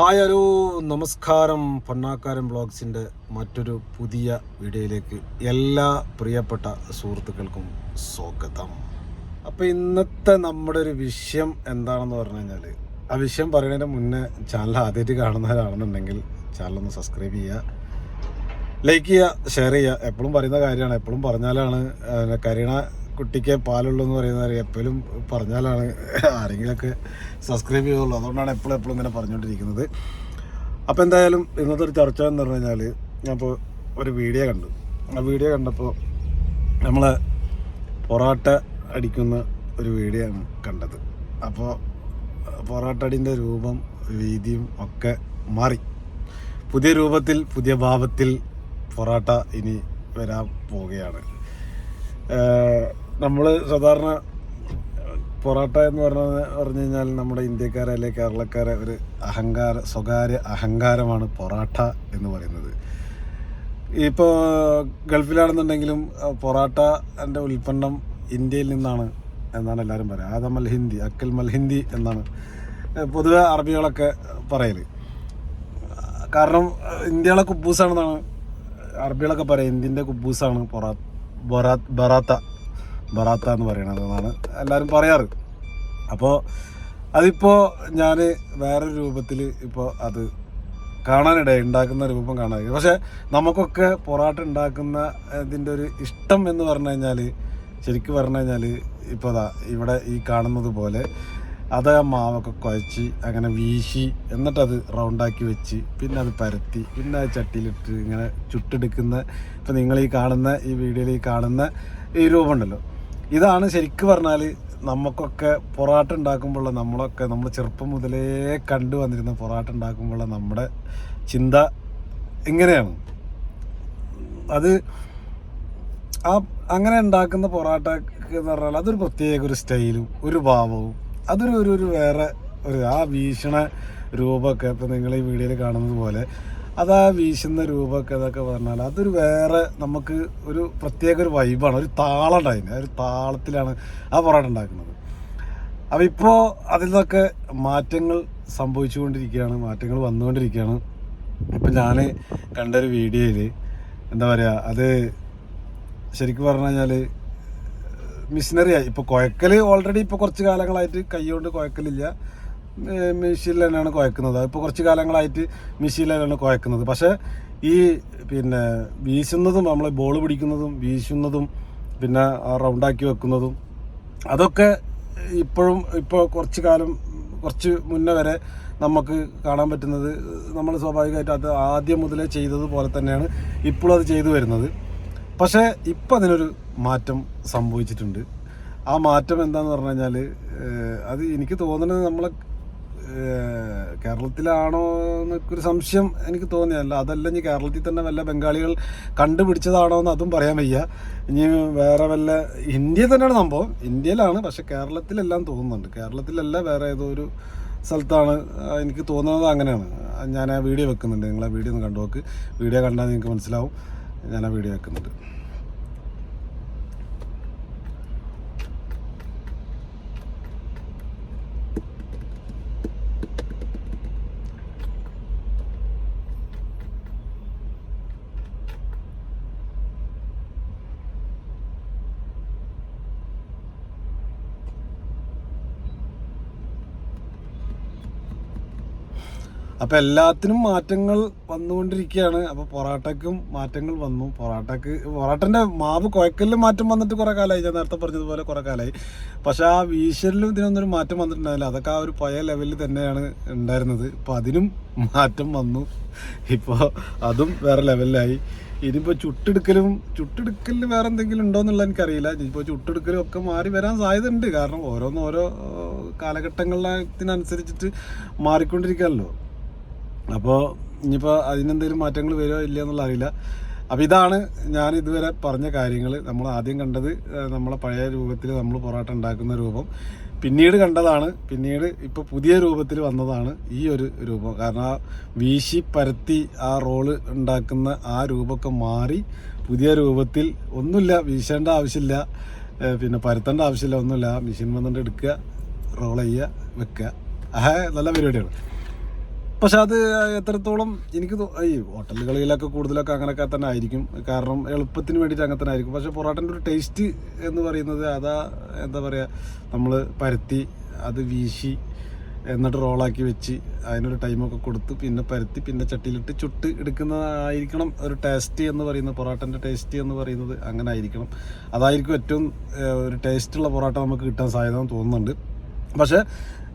Hi hello നമസ്കാരം പൊന്നാക്കാരൻ ബ്ലോഗ്സിന്റെ മറ്റൊരു പുതിയ വീഡിയോയിലേക്ക് എല്ലാ പ്രിയപ്പെട്ട സുഹൃത്തുക്കൾക്കും സ്വാഗതം. അപ്പോൾ ഇന്നത്തെ നമ്മുടെ ഒരു വിഷയം എന്താണെന്ന് പറഞ്ഞു കഴിഞ്ഞാൽ ആ വിഷയം പറയുന്നതിന് മുന്നേ ചാനൽ ആദ്യമായിട്ട് കാണുന്നവരാണെന്നുണ്ടെങ്കിൽ ചാനലൊന്ന് സബ്സ്ക്രൈബ് ചെയ്യുക ലൈക്ക് ചെയ്യുക ഷെയർ ചെയ്യുക. എപ്പോഴും പറയുന്ന കാര്യമാണ് എപ്പോഴും പറഞ്ഞാലാണ് കരീണ കുട്ടിക്ക് പാലുള്ളൂ എന്ന് പറയുന്നത് എപ്പോഴും പറഞ്ഞാലാണ് ആരെങ്കിലുമൊക്കെ സബ്സ്ക്രൈബ് ചെയ്യുള്ളൂ അതുകൊണ്ടാണ് എപ്പോഴും എപ്പോഴും ഇങ്ങനെ പറഞ്ഞുകൊണ്ടിരിക്കുന്നത്. അപ്പോൾ എന്തായാലും ഇന്നത്തെ ഒരു ചർച്ച എന്ന് പറഞ്ഞു കഴിഞ്ഞാൽ ഞാനിപ്പോൾ ഒരു വീഡിയോ കണ്ടു. ആ വീഡിയോ കണ്ടപ്പോൾ നമ്മൾ പൊറാട്ട അടിക്കുന്ന ഒരു വീഡിയോ ആണ് കണ്ടത്. അപ്പോൾ പൊറാട്ടടിന്റെ രൂപം രീതിയും ഒക്കെ മാറി. പുതിയ രൂപത്തിൽ പുതിയ ഭാവത്തിൽ പൊറാട്ട ഇനി വരാൻ പോവുകയാണ്. നമ്മൾ സാധാരണ പൊറോട്ട എന്ന് പറഞ്ഞ പറഞ്ഞു കഴിഞ്ഞാൽ നമ്മുടെ ഇന്ത്യക്കാരെ അല്ലെങ്കിൽ കേരളക്കാരെ ഒരു അഹങ്കാര സ്വകാര്യ അഹങ്കാരമാണ് പൊറാട്ട എന്ന് പറയുന്നത്. ഇപ്പോൾ ഗൾഫിലാണെന്നുണ്ടെങ്കിലും പൊറാട്ട എന്റെ ഉൽപ്പന്നം ഇന്ത്യയിൽ നിന്നാണ് എന്നാണ് എല്ലാവരും പറയുക ആദമൽ ഹിന്ദി അക്കൽ മൽ ഹിന്ദി എന്നാണ് പൊതുവെ അറബികളൊക്കെ പറയൽ കാരണം ഇന്ത്യയിലെ കുബൂസാണെന്നാണ് അറബികളൊക്കെ പറയുക ഇന്ത്യന്റെ കുബൂസാണ് പൊറാ ബൊറാ ബറാത്ത. ബറാത്ത എന്ന് പറയണത് എന്നാണ് എല്ലാവരും പറയാറ്. അപ്പോൾ അതിപ്പോൾ ഞാൻ വേറൊരു രൂപത്തിൽ ഇപ്പോൾ അത് കാണാനിടയായി ഉണ്ടാക്കുന്ന രൂപം കാണാനിടയായി. പക്ഷേ നമുക്കൊക്കെ പൊറാട്ട ഉണ്ടാക്കുന്ന ഇതിന്റെ ഒരു ഇഷ്ടം എന്ന് പറഞ്ഞു കഴിഞ്ഞാൽ ശരിക്കും പറഞ്ഞു കഴിഞ്ഞാൽ ഇപ്പോൾ അതാ ഇവിടെ ഈ കാണുന്നത് പോലെ അത് ആ മാവൊക്കെ കുഴച്ച് അങ്ങനെ വീശി എന്നിട്ടത് റൗണ്ടാക്കി വെച്ച് പിന്നെ അത് പരത്തി പിന്നെ അത് ചട്ടിയിലിട്ട് ഇങ്ങനെ ചുട്ടെടുക്കുന്ന ഇപ്പം നിങ്ങൾ ഈ കാണുന്ന ഈ വീഡിയോയിൽ ഈ കാണുന്ന ഈ രൂപമുണ്ടല്ലോ ഇതാണ് ശരിക്കും പറഞ്ഞാൽ നമുക്കൊക്കെ പൊറാട്ട ഉണ്ടാക്കുമ്പോൾ നമ്മളൊക്കെ നമ്മൾ ചെറുപ്പം മുതലേ കണ്ടു വന്നിരുന്ന പൊറാട്ട ഉണ്ടാക്കുമ്പോൾ നമ്മുടെ ചിന്ത എങ്ങനെയാണ് അത് ആ അങ്ങനെ ഉണ്ടാക്കുന്ന പൊറാട്ട എന്ന് പറഞ്ഞാൽ അതൊരു പ്രത്യേക ഒരു സ്റ്റൈലും ഒരു ഭാവവും അതൊരു ഒരു ഒരു വേറെ ഒരു ആ ഭീഷണ രൂപമൊക്കെ ഇപ്പം നിങ്ങൾ ഈ വീഡിയോയിൽ കാണുന്നത് പോലെ അത് ആ വീശുന്ന രൂപമൊക്കെ ഇതൊക്കെ പറഞ്ഞാൽ അതൊരു വേറെ നമുക്ക് ഒരു പ്രത്യേക ഒരു വൈബാണ് ഒരു താളം ഉണ്ടായിരുന്നു ആ ഒരു താളത്തിലാണ് ആ പൊറാട്ട ഉണ്ടാക്കുന്നത്. അപ്പോൾ ഇപ്പോൾ അതിൽ നിന്നൊക്കെ മാറ്റങ്ങൾ സംഭവിച്ചുകൊണ്ടിരിക്കുകയാണ്. മാറ്റങ്ങൾ വന്നുകൊണ്ടിരിക്കുകയാണ്. ഇപ്പം ഞാൻ കണ്ടൊരു വീഡിയോയിൽ എന്താ പറയുക അത് ശരിക്കും പറഞ്ഞു കഴിഞ്ഞാൽ മിഷനറിയായി ഇപ്പോൾ കുഴക്കൽ ഓൾറെഡി ഇപ്പോൾ കുറച്ച് കാലങ്ങളായിട്ട് കൈ കൊണ്ട് കുഴക്കലില്ല മെഷീനിൽ തന്നെയാണ് കുഴക്കുന്നത് ഇപ്പോൾ കുറച്ച് കാലങ്ങളായിട്ട് മെഷീനിൽ തന്നെയാണ് കുഴക്കുന്നത് പക്ഷേ ഈ പിന്നെ വീശുന്നതും നമ്മൾ ബോൾ പിടിക്കുന്നതും വീശുന്നതും പിന്നെ റൗണ്ടാക്കി വെക്കുന്നതും അതൊക്കെ ഇപ്പോഴും ഇപ്പോൾ കുറച്ച് കാലം കുറച്ച് മുന്നേ വരെ നമുക്ക് കാണാൻ പറ്റുന്നത് നമ്മൾ സ്വാഭാവികമായിട്ട് അത് ആദ്യം മുതലേ ചെയ്തതുപോലെ തന്നെയാണ് ഇപ്പോഴും അത് ചെയ്തു വരുന്നത്. പക്ഷേ ഇപ്പം അതിനൊരു മാറ്റം സംഭവിച്ചിട്ടുണ്ട്. ആ മാറ്റം എന്താന്ന് പറഞ്ഞു കഴിഞ്ഞാൽ അത് എനിക്ക് തോന്നുന്നത് നമ്മളെ കേരളത്തിലാണോ എന്നൊരു സംശയം എനിക്ക് തോന്നിയല്ല അതല്ല ഇനി കേരളത്തിൽ തന്നെ വല്ല ബംഗാളികൾ കണ്ടുപിടിച്ചതാണോ എന്ന് അതും പറയാൻ വയ്യ. ഇനി വേറെ വല്ല ഇന്ത്യ തന്നെയാണ് സംഭവം. ഇന്ത്യയിലാണ് പക്ഷെ കേരളത്തിലെല്ലാം തോന്നുന്നുണ്ട്. കേരളത്തിലല്ല വേറെ ഏതോ ഒരു സ്ഥലത്താണ് എനിക്ക് തോന്നുന്നത് അങ്ങനെയാണ്. ഞാൻ ആ വീഡിയോ വെക്കുന്നുണ്ട്. നിങ്ങൾ ആ വീഡിയോ ഒന്ന് കണ്ടു നോക്ക്. വീഡിയോ കണ്ടാൽ നിങ്ങൾക്ക് മനസ്സിലാവും. ഞാൻ ആ വീഡിയോ വെക്കുന്നുണ്ട്. അപ്പോൾ എല്ലാത്തിനും മാറ്റങ്ങൾ വന്നുകൊണ്ടിരിക്കുകയാണ്. അപ്പോൾ പൊറാട്ടയ്ക്കും മാറ്റങ്ങൾ വന്നു. പൊറാട്ടക്ക് പൊറാട്ടന്റെ മാവ് കുഴക്കലിൽ മാറ്റം വന്നിട്ട് കുറേ കാലമായി ഞാൻ നേരത്തെ പറഞ്ഞതുപോലെ കുറേ കാലമായി പക്ഷേ ആ വീശലിലും ഇതിനൊന്നൊരു മാറ്റം വന്നിട്ടുണ്ടായില്ല. അതൊക്കെ ആ ഒരു പഴയ ലെവലിൽ തന്നെയാണ് ഉണ്ടായിരുന്നത്. ഇപ്പോൾ അതിനും മാറ്റം വന്നു. ഇപ്പോൾ അതും വേറെ ലെവലിലായി ഇനിയിപ്പോൾ ചുട്ടെടുക്കലും ചുട്ടെടുക്കലിൽ വേറെ എന്തെങ്കിലും ഉണ്ടോ എന്നുള്ളത് എനിക്കറിയില്ല. ഇനിയിപ്പോൾ ചുട്ടെടുക്കലും ഒക്കെ മാറി വരാൻ സാധ്യത ഉണ്ട് കാരണം ഓരോന്നോരോ ഓരോ മാറിക്കൊണ്ടിരിക്കാമല്ലോ അപ്പോൾ ഇനിയിപ്പോൾ അതിനെന്തെങ്കിലും മാറ്റങ്ങൾ വരുമോ ഇല്ല എന്നുള്ള അറിയില്ല. അപ്പോൾ ഇതാണ് ഞാൻ ഇതുവരെ പറഞ്ഞ കാര്യങ്ങൾ നമ്മൾ ആദ്യം കണ്ടത് നമ്മളെ പഴയ രൂപത്തിൽ നമ്മൾ പൊറോട്ട ഉണ്ടാക്കുന്ന രൂപം. പിന്നീട് കണ്ടതാണ് പിന്നീട് ഇപ്പോൾ പുതിയ രൂപത്തിൽ വന്നതാണ് ഈ ഒരു രൂപം. കാരണം ആ വീശി പരത്തി ആ റോൾ ഉണ്ടാക്കുന്ന ആ രൂപമൊക്കെ മാറി പുതിയ രൂപത്തിൽ ഒന്നുമില്ല വീശേണ്ട ആവശ്യമില്ല പിന്നെ പരത്തേണ്ട ആവശ്യമില്ല ഒന്നുമില്ല. മെഷീൻ വന്നിട്ട് എടുക്കുക റോൾ ചെയ്യുക വെക്കുക. ആ നല്ല പരിപാടിയാണ്. പക്ഷെ അത് എത്രത്തോളം എനിക്ക് ഈ ഹോട്ടലുകളിലൊക്കെ കൂടുതലൊക്കെ അങ്ങനെയൊക്കെ തന്നെ ആയിരിക്കും. കാരണം എളുപ്പത്തിന് വേണ്ടിയിട്ട് അങ്ങനെ തന്നെ ആയിരിക്കും. പക്ഷെ പൊറോട്ടന്റെ ഒരു ടേസ്റ്റ് എന്ന് പറയുന്നത് അതാ എന്താ പറയുക നമ്മൾ പരത്തി അത് വീശി എന്നിട്ട് റോളാക്കി വെച്ച് അതിനൊരു ടൈമൊക്കെ കൊടുത്ത് പിന്നെ പരത്തി പിന്നെ ചട്ടിയിലിട്ട് ചുട്ട് എടുക്കുന്നതായിരിക്കണം ഒരു ടേസ്റ്റ് എന്ന് പറയുന്നത്. പൊറോട്ടന്റെ ടേസ്റ്റ് എന്ന് പറയുന്നത് അങ്ങനെ ആയിരിക്കണം. അതായിരിക്കും ഏറ്റവും ഒരു ടേസ്റ്റുള്ള പൊറോട്ട നമുക്ക് കിട്ടാൻ സാധ്യത തോന്നുന്നുണ്ട്. പക്ഷേ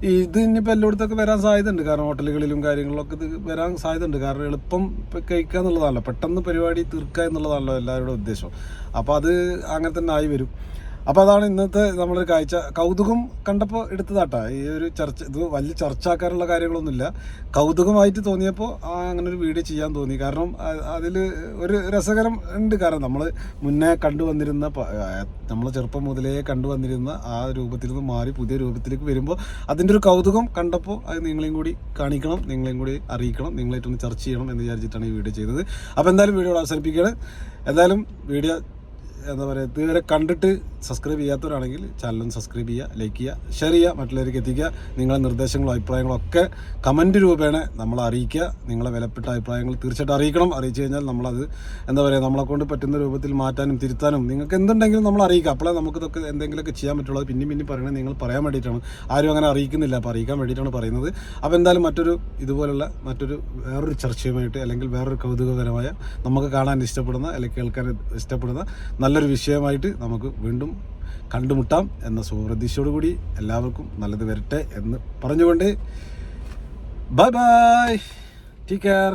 ഇത് ഇനിയിപ്പോൾ എല്ലായിടത്തൊക്കെ വരാൻ സാധ്യതയുണ്ട്. കാരണം ഹോട്ടലുകളിലും കാര്യങ്ങളിലൊക്കെ ഇത് വരാൻ സാധ്യതയുണ്ട്. കാരണം എളുപ്പം കഴിക്കുക എന്നുള്ളതാണല്ലോ. പെട്ടെന്ന് പരിപാടി തീർക്കുക എന്നുള്ളതാണല്ലോ എല്ലാവരുടെ ഉദ്ദേശം. അപ്പോൾ അത് അങ്ങനെ തന്നെ ആയി വരും. അപ്പോൾ അതാണ് ഇന്നത്തെ നമ്മളൊരു കാഴ്ച. കൗതുകം കണ്ടപ്പോൾ എടുത്തതാട്ടാ. ഈ ഒരു ചർച്ച ഇത് വലിയ ചർച്ചാക്കാനുള്ള കാര്യങ്ങളൊന്നുമില്ല. കൗതുകമായിട്ട് തോന്നിയപ്പോൾ അങ്ങനെ ഒരു വീഡിയോ ചെയ്യാൻ തോന്നി. കാരണം അതിൽ ഒരു രസകരം ഉണ്ട്. കാരണം നമ്മൾ മുന്നേ കണ്ടുവന്നിരുന്ന നമ്മൾ ചെറുപ്പം മുതലേ കണ്ടുവന്നിരുന്ന ആ രൂപത്തിൽ നിന്ന് മാറി പുതിയ രൂപത്തിലേക്ക് വരുമ്പോൾ അതിന്റെ ഒരു കൗതുകം കണ്ടപ്പോൾ അത് നിങ്ങളെയും കൂടി കാണിക്കണം നിങ്ങളെയും കൂടി അറിയിക്കണം നിങ്ങളായിട്ടൊന്ന് ചർച്ച ചെയ്യണം എന്ന് വിചാരിച്ചിട്ടാണ് ഈ വീഡിയോ ചെയ്തത്. അപ്പോൾ എന്തായാലും വീഡിയോ അവസാനിപ്പിക്കുകയാണ്. എന്തായാലും വീഡിയോ എന്താ പറയുക ഇതുവരെ കണ്ടിട്ട് സബ്സ്ക്രൈബ് ചെയ്യാത്തവരാണെങ്കിൽ ചാനലും സബ്സ്ക്രൈബ് ചെയ്യുക ലൈക്ക് ചെയ്യുക ഷെയർ ചെയ്യുക മറ്റുള്ളവർക്ക് എത്തിക്കുക. നിങ്ങളുടെ നിർദ്ദേശങ്ങളും അഭിപ്രായങ്ങളും ഒക്കെ കമന്റ് രൂപേണ നമ്മളെ അറിയിക്കുക. നിങ്ങളെ വിലപ്പെട്ട അഭിപ്രായങ്ങൾ തീർച്ചയായിട്ടും അറിയിക്കണം. അറിയിച്ചു കഴിഞ്ഞാൽ നമ്മളത് എന്താ പറയുക നമ്മളെ കൊണ്ട് പറ്റുന്ന രൂപത്തിൽ മാറ്റാനും തിരുത്താനും നിങ്ങൾക്ക് എന്തുണ്ടെങ്കിലും നമ്മൾ അറിയിക്കുക. അപ്പോഴേ നമുക്കിതൊക്കെ എന്തെങ്കിലുമൊക്കെ ചെയ്യാൻ പറ്റുള്ളൂ. പിന്നെയും പിന്നെയും പറയണത് നിങ്ങൾ പറയാൻ വേണ്ടിയിട്ടാണ്. ആരും അങ്ങനെ അറിയിക്കുന്നില്ല. അപ്പോൾ അറിയിക്കാൻ വേണ്ടിയിട്ടാണ് പറയുന്നത്. അപ്പോൾ എന്തായാലും മറ്റൊരു ഇതുപോലുള്ള മറ്റൊരു വേറൊരു ചർച്ചയുമായിട്ട് അല്ലെങ്കിൽ വേറൊരു കൗതുകകരമായ നമുക്ക് കാണാൻ ഇഷ്ടപ്പെടുന്ന അല്ലെങ്കിൽ കേൾക്കാൻ ഇഷ്ടപ്പെടുന്ന നല്ലൊരു വിഷയമായിട്ട് നമുക്ക് വീണ്ടും കണ്ടുമുട്ടാം എന്ന കൂടി എല്ലാവർക്കും നല്ലത് വരട്ടെ എന്ന് പറഞ്ഞുകൊണ്ട് ബൈ ബൈ. Take care